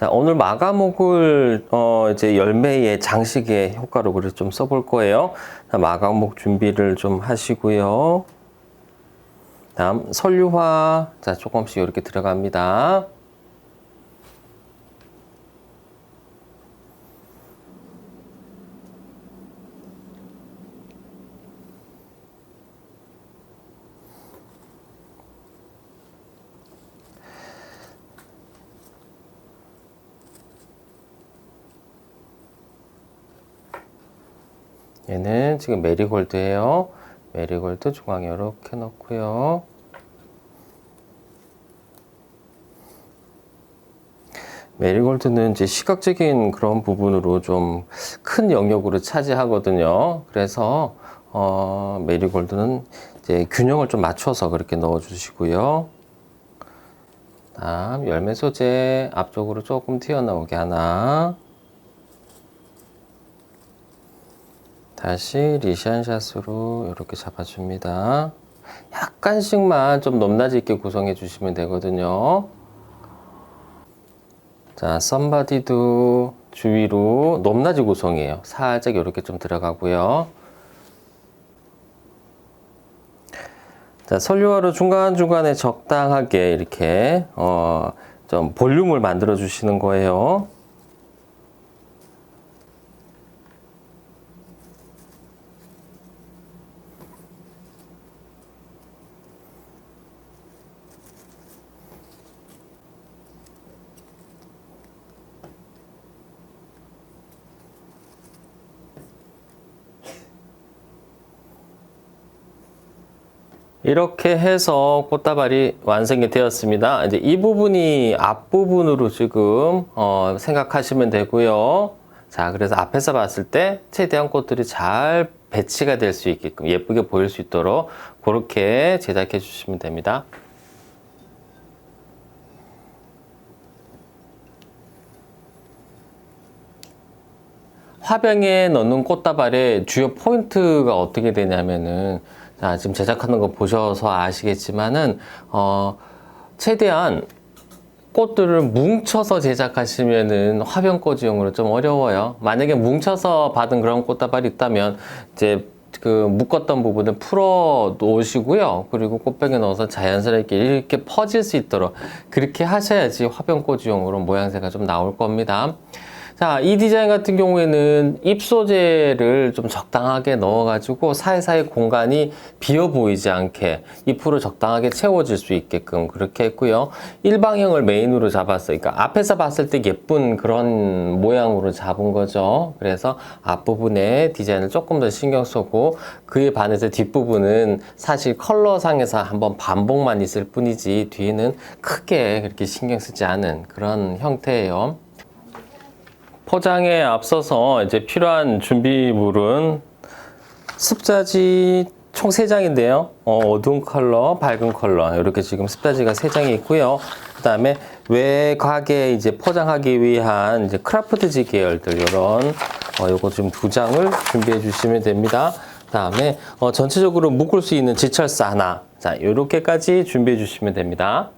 자, 오늘 마가목을 어 이제 열매의 장식의 효과로 그래서 좀 써볼 거예요. 자, 마가목 준비를 좀 하시고요. 다음 설유화 자 조금씩 이렇게 들어갑니다. 얘는 지금 메리골드예요. 메리골드 중앙에 이렇게 넣고요. 메리골드는 이제 시각적인 그런 부분으로 좀 큰 영역으로 차지하거든요. 그래서 어, 메리골드는 이제 균형을 좀 맞춰서 그렇게 넣어주시고요. 다음 열매 소재 앞쪽으로 조금 튀어나오게 하나. 다시 리샨샷으로 이렇게 잡아줍니다. 약간씩만 좀 높낮이 있게 구성해 주시면 되거든요. 자, 썸바디도 주위로 높낮이 구성이에요. 살짝 이렇게 좀 들어가고요. 자, 설유화로 중간중간에 적당하게 이렇게, 어, 좀 볼륨을 만들어 주시는 거예요. 이렇게 해서 꽃다발이 완성이 되었습니다. 이제 이 부분이 앞부분으로 지금 어, 생각하시면 되고요. 자, 그래서 앞에서 봤을 때 최대한 꽃들이 잘 배치가 될 수 있게끔 예쁘게 보일 수 있도록 그렇게 제작해 주시면 됩니다. 화병에 넣는 꽃다발의 주요 포인트가 어떻게 되냐면은 자, 지금 제작하는 거 보셔서 아시겠지만은 어 최대한 꽃들을 뭉쳐서 제작하시면은 화병꽂이용으로 좀 어려워요. 만약에 뭉쳐서 받은 그런 꽃다발이 있다면 이제 그 묶었던 부분을 풀어 놓으시고요. 그리고 꽃병에 넣어서 자연스럽게 이렇게 퍼질 수 있도록 그렇게 하셔야지 화병꽂이용으로 모양새가 좀 나올 겁니다. 자, 이 디자인 같은 경우에는 잎 소재를 좀 적당하게 넣어가지고 사이사이 공간이 비어 보이지 않게 잎으로 적당하게 채워질 수 있게끔 그렇게 했고요. 일방형을 메인으로 잡았어요. 그러니까 앞에서 봤을 때 예쁜 그런 모양으로 잡은 거죠. 그래서 앞부분에 디자인을 조금 더 신경 쓰고 그에 반해서 뒷부분은 사실 컬러상에서 한번 반복만 있을 뿐이지 뒤에는 크게 그렇게 신경 쓰지 않은 그런 형태예요. 포장에 앞서서 이제 필요한 준비물은 습자지 총 3장인데요. 어, 두운 컬러, 밝은 컬러 이렇게 지금 습자지가 3장이 있고요. 그 다음에 외곽에 이제 포장하기 위한 이제 크라프트지 계열들 이런 어, 요거 지금 두 장을 준비해 주시면 됩니다. 그 다음에 어, 전체적으로 묶을 수 있는 지철사 하나 자 이렇게까지 준비해 주시면 됩니다.